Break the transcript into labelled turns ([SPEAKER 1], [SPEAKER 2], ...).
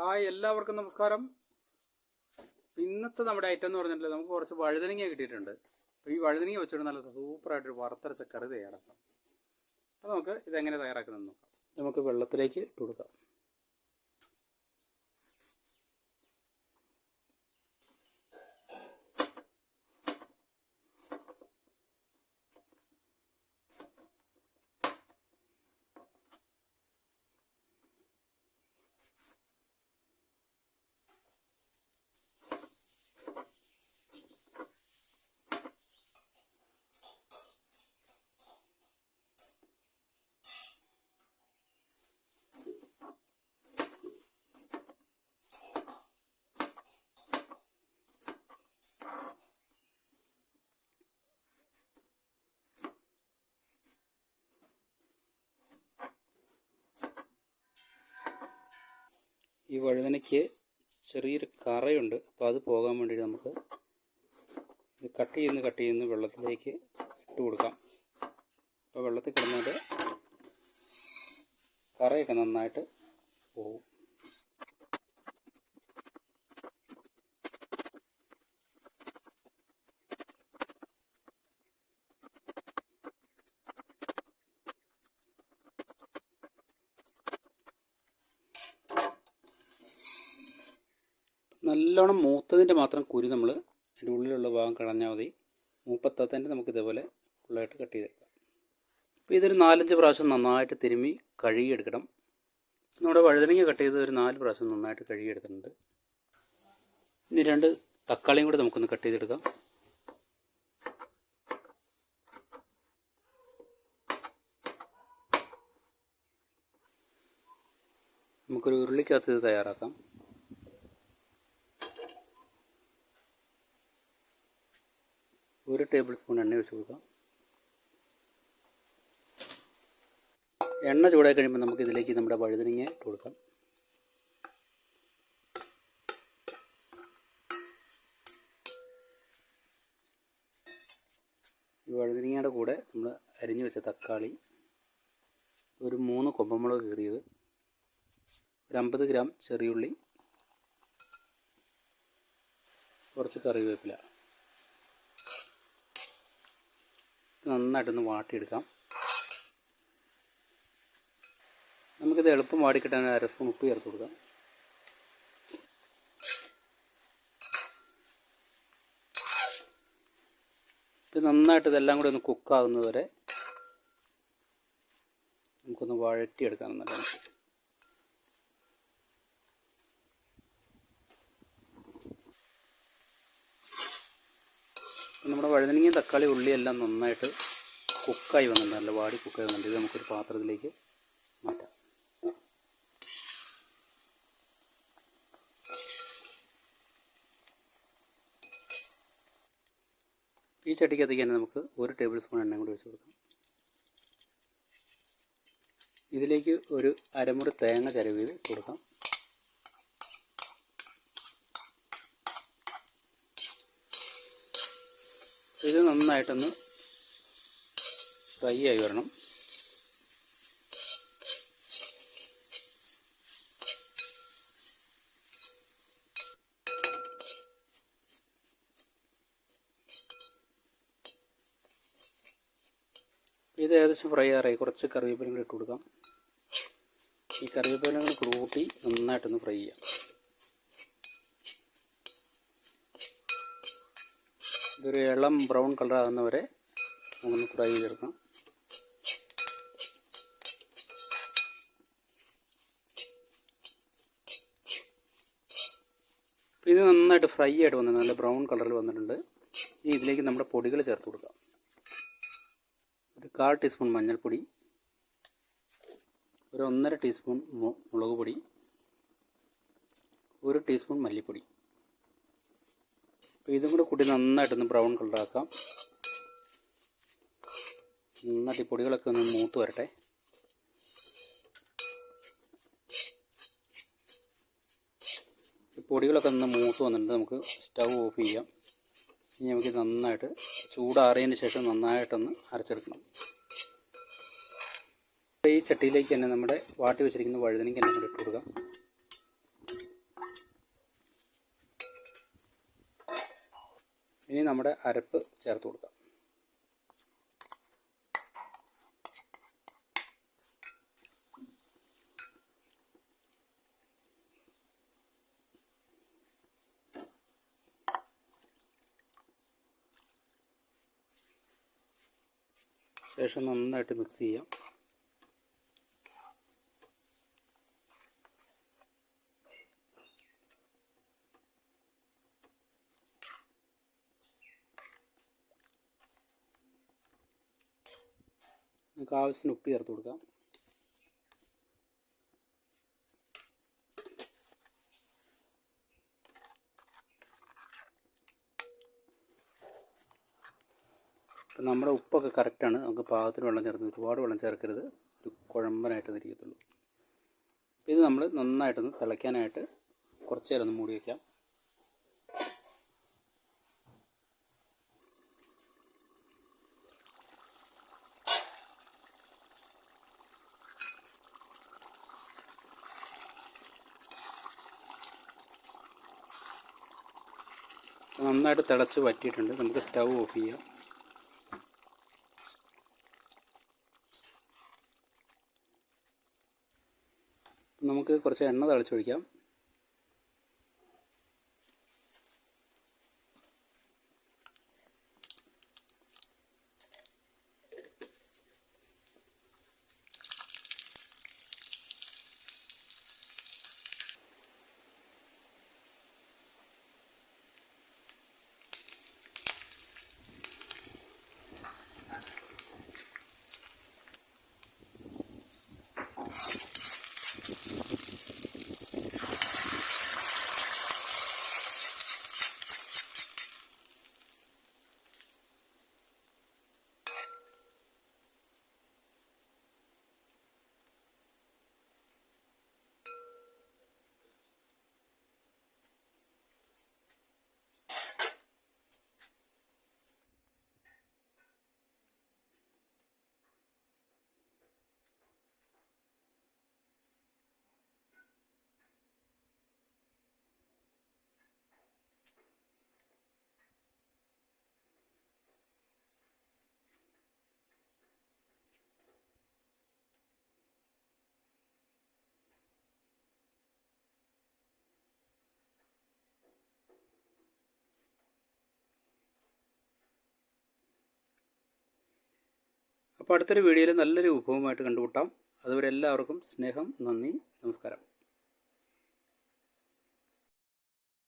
[SPEAKER 1] Hi എല്ലാവർക്കും നമസ്കാരം. ഇന്നത്തെ നമ്മുടെ ഐറ്റം എന്ന് പറഞ്ഞിട്ടുണ്ടെങ്കിൽ നമുക്ക് കുറച്ച് വഴുതനങ്ങ കിട്ടിയിട്ടുണ്ട്. അപ്പോൾ ഈ വഴുതനങ്ങ വെച്ചിട്ട് നല്ല സൂപ്പറായിട്ടൊരു വറുത്തരച്ച കറി തയ്യാറാക്കാം. അപ്പോൾ നമുക്ക് ഇതെങ്ങനെ തയ്യാറാക്കുന്നത് നോക്കാം. നമുക്ക് വെള്ളത്തിലേക്ക് ഇട്ട് കൊടുക്കാം. ഈ വഴുതനയ്ക്ക് ചെറിയൊരു കറയുണ്ട്. അപ്പോൾ അത് പോകാൻ വേണ്ടിയിട്ട് നമുക്ക് ഇത് കട്ട് ചെയ്യുന്ന കട്ട് ചെയ്യുന്ന വെള്ളത്തിലേക്ക് ഇട്ട് കൊടുക്കാം. അപ്പോൾ വെള്ളത്തിൽ കിടന്നിട്ട് കറയൊക്കെ നന്നായിട്ട് പോകും നല്ലോണം മൂത്തതിന്റെ മാത്രം കുരു നമ്മൾ അതിന്റെ ഉള്ളിലുള്ള ഭാഗം കളഞ്ഞാൽ മതി. മൂപ്പത്താത്തതിന്റെ നമുക്ക് ഇതേപോലെ ഫുള്ളായിട്ട് കട്ട് ചെയ്തെടുക്കാം. അപ്പോൾ ഇതൊരു നാലഞ്ച് പ്രാവശ്യം നന്നായിട്ട് തിരുമ്മി കഴുകിയെടുക്കണം. നമ്മുടെ വഴുതനങ്ങ കട്ട് ചെയ്ത് ഒരു നാല് പ്രാവശ്യം നന്നായിട്ട് കഴുകിയെടുത്തിട്ടുണ്ട്. ഇനി രണ്ട് തക്കാളിയും കൂടെ നമുക്കൊന്ന് കട്ട് ചെയ്തെടുക്കാം. നമുക്കൊരു ഉരുളിക്കകത്ത് ഇത് തയ്യാറാക്കാം. ഒരു ടേബിൾ സ്പൂൺ എണ്ണ ഒഴിച്ച് കൊടുക്കാം. എണ്ണ ചൂടായി കഴിയുമ്പോൾ നമുക്ക് ഇതിലേക്ക് നമ്മുടെ വഴുതനങ്ങ ഇട്ട് കൊടുക്കാം. ഈ വഴുതനങ്ങയുടെ കൂടെ നമ്മൾ അരിഞ്ഞു വെച്ച തക്കാളി ഒരു മൂന്ന് കൊമ്പമുളക് കീറിയത് ഒരു അമ്പത് ഗ്രാം ചെറിയുള്ളി കുറച്ച് കറിവേപ്പില. നന്നായിട്ടൊന്ന് വാട്ടിയെടുക്കാം. നമുക്കിത് എളുപ്പം വാടിക്കിട്ടാൻ അര സ്പൂൺ ഉപ്പ് ചേർത്ത് കൊടുക്കാം. ഇത് നന്നായിട്ട് ഇതെല്ലാം കൂടി ഒന്ന് കുക്കാകുന്നത് വരെ നമുക്കൊന്ന് വഴറ്റിയെടുക്കാം നല്ലോണം നമ്മുടെ വഴുതനങ്ങയും തക്കാളി ഉള്ളിയെല്ലാം നന്നായിട്ട് കുക്കായി വന്നിട്ടുണ്ട്. നല്ല വാടി കുക്കായി വന്നിട്ടുണ്ട്. ഇത് നമുക്കൊരു പാത്രത്തിലേക്ക് മാറ്റാം. ഈ ചട്ടിക്കകത്തേക്ക് തന്നെ നമുക്ക് ഒരു ടേബിൾ സ്പൂൺ എണ്ണ കൂടി വെച്ച് കൊടുക്കാം. ഇതിലേക്ക് ഒരു അരമുറി തേങ്ങ ചരവ് ചെയ്ത് കൊടുക്കാം. ഇത് നന്നായിട്ടൊന്ന് ഫ്രൈ ആയി വരണം. ഇത് ഏകദേശം ഫ്രൈ ആറായി കുറച്ച് കറിവേപ്പിലും കൂടി ഇട്ട് കൊടുക്കാം. ഈ കറിവേപ്പിലും കൂടി കൂട്ടി നന്നായിട്ടൊന്ന് ഫ്രൈ ചെയ്യാം. ഇതൊരു ഇളം ബ്രൗൺ കളർ ആകുന്നവരെ നമുക്ക് ഫ്രൈ ചെയ്തെടുക്കണം ഇത് നന്നായിട്ട് ഫ്രൈ ആയിട്ട് വന്നു നല്ല ബ്രൗൺ കളറിൽ വന്നിട്ടുണ്ട്. ഇനി ഇതിലേക്ക് നമ്മുടെ പൊടികൾ ചേർത്ത് കൊടുക്കാം. ഒരു കാൽ ടീസ്പൂൺ മഞ്ഞൾപ്പൊടി ഒരു ഒന്നര ടീസ്പൂൺ മുളക് പൊടി ഒരു ടീസ്പൂൺ മല്ലിപ്പൊടി. അപ്പോൾ ഇതും കൂടെ കൂട്ടി നന്നായിട്ടൊന്ന് ബ്രൗൺ കളറാക്കാം നന്നായിട്ട് ഈ പൊടികളൊക്കെ ഒന്ന് മൂത്ത് വരട്ടെ. പൊടികളൊക്കെ ഒന്ന് മൂത്ത് വന്നിട്ട് നമുക്ക് സ്റ്റൗ ഓഫ് ചെയ്യാം. ഇനി നമുക്ക് നന്നായിട്ട് ചൂടാറിയതിന് ശേഷം നന്നായിട്ടൊന്ന് അരച്ചെടുക്കണം. ഈ ചട്ടിയിലേക്ക് തന്നെ നമ്മുടെ വാട്ടി വെച്ചിരിക്കുന്ന വഴുതനയ്ക്ക് തന്നെ ഇട്ട് കൊടുക്കാം. ഇനി നമ്മുടെ അരപ്പ് ചേർത്ത് കൊടുക്കാം. ശേഷം നന്നായിട്ട് മിക്സ് ചെയ്യാം. നമുക്ക് ആവശ്യത്തിന് ഉപ്പ് ചേർത്ത് കൊടുക്കാം. ഇപ്പം നമ്മുടെ ഉപ്പൊക്കെ കറക്റ്റാണ് നമുക്ക് പാകത്തിന് വെള്ളം ചേർത്ത് ഒരുപാട് വെള്ളം ചേർക്കരുത്. ഒരു കുഴമ്പനായിട്ട് ഇരിക്കത്തുള്ളൂ ഇത് നമ്മൾ നന്നായിട്ടൊന്ന് തിളയ്ക്കാനായിട്ട് കുറച്ച് നേരം ഒന്ന് മൂടി വയ്ക്കാം നന്നായിട്ട് തിളച്ച് വറ്റിയിട്ടുണ്ട്. നമുക്ക് സ്റ്റൗ ഓഫ് ചെയ്യാം. നമുക്ക് കുറച്ച് എണ്ണ തളിച്ചൊഴിക്കാം അപ്പോൾ അടുത്തൊരു വീഡിയോയിൽ നല്ലൊരു വിഭവമായിട്ട് കണ്ടുമുട്ടാം. അതുവരെ എല്ലാവർക്കും സ്നേഹം നന്ദി നമസ്കാരം.